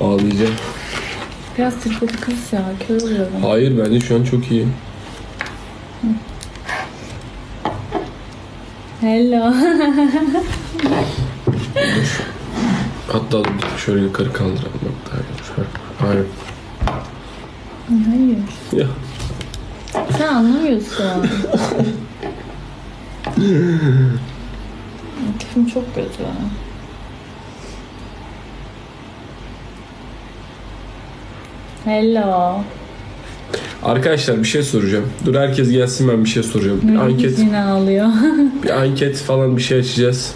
Ağlayacağım. Biraz tripodi kız ya. Kör oluyorum. Hayır bence şu an çok iyi. Hello. Hatta şöyle yukarı kaldıralım. Bak daha iyi. Şöyle. Hayır. Hayır. Ya. Sen anlamıyorsun. Tipim çok kötü. Hello. Arkadaşlar bir şey soracağım. Dur herkes gelsin ben bir şey soracağım. Bir Anket. anket, Yine ağlıyor. bir anket falan bir şey açacağız.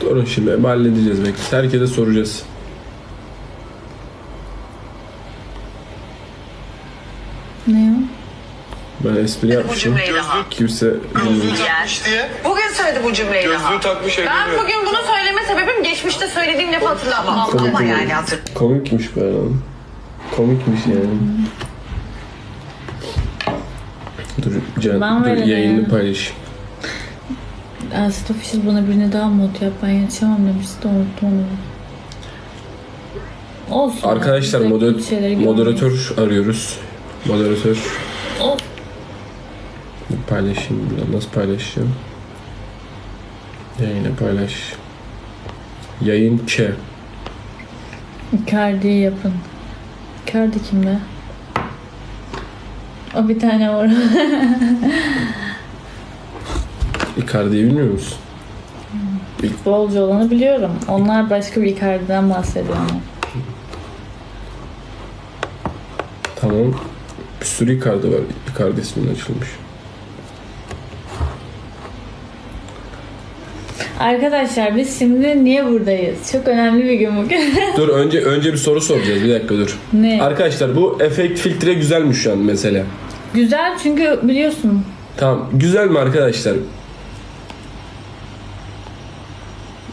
Durun şimdi halledeceğiz bekle. Herkese soracağız. ne o? Ben espri Bu yapmışım. daha. Kimse bilmiyor. takmış diye. Bugün söyledi bu cümleyi daha. Gözlüğü takmış Ben bugün bunu söyleme sebebim geçmişte söylediğim lafı hatırlamam. Komik Ama mi? yani hatır. Komikmiş be lan. Komikmiş yani. Dur Can, Ben dur verene. yayını paylaş. Official bana birini daha mod yap ben yetişemem demişti de unuttum onu. Olsun. Arkadaşlar moder- şeyleri moderatör arıyoruz. Moderatör. Of. Paylaşayım buradan. Nasıl paylaşacağım? Yayını paylaş. Yayın Ç. Icardi'yi yapın. Icardi kim be? O bir tane var. Icardi'yi bilmiyor musun? Futbolcu olanı biliyorum. Onlar başka bir Icardi'den bahsediyor ama. Tamam. Bir sürü Icardi var. Icardi isminin açılmış. Arkadaşlar biz şimdi niye buradayız? Çok önemli bir gün bugün. dur önce önce bir soru soracağız. Bir dakika dur. ne? Arkadaşlar bu efekt filtre güzelmiş şu an mesela. Güzel çünkü biliyorsun. Tamam. Güzel mi arkadaşlar?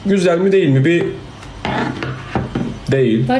Güzel mi değil mi? Bir değil. Bak